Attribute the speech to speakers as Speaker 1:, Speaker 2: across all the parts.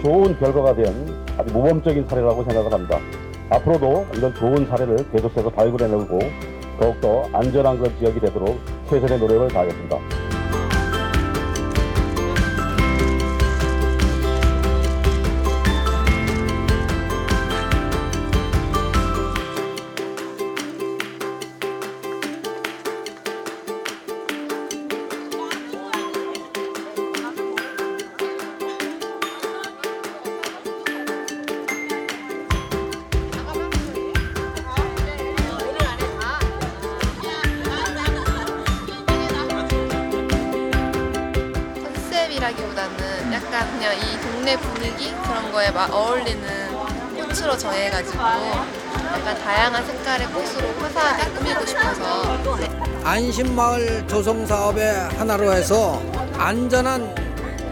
Speaker 1: 좋은 결과가 된 아주 모범적인 사례라고 생각을 합니다. 앞으로도 이런 좋은 사례를 계속해서 발굴해내고 더욱더 안전한 그 지역이 되도록 최선의 노력을 다하겠습니다.
Speaker 2: 컨셉이라기보다는 약간 그냥 이 동네 분위기 그런 거에 막 어울리는 꽃으로 정해가지고 약간 다양한 색깔의 꽃으로 화사하게 꾸미고 싶어서 네.
Speaker 3: 안심마을 조성 사업의 하나로 해서 안전한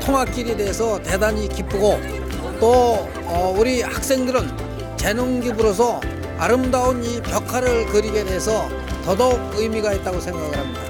Speaker 3: 통학길이 돼서 대단히 기쁘고 또 어, 우리 학생들은 재능 기부로서 아름다운 이 벽화를 그리게 돼서 더더욱 의미가 있다고 생각을 합니다.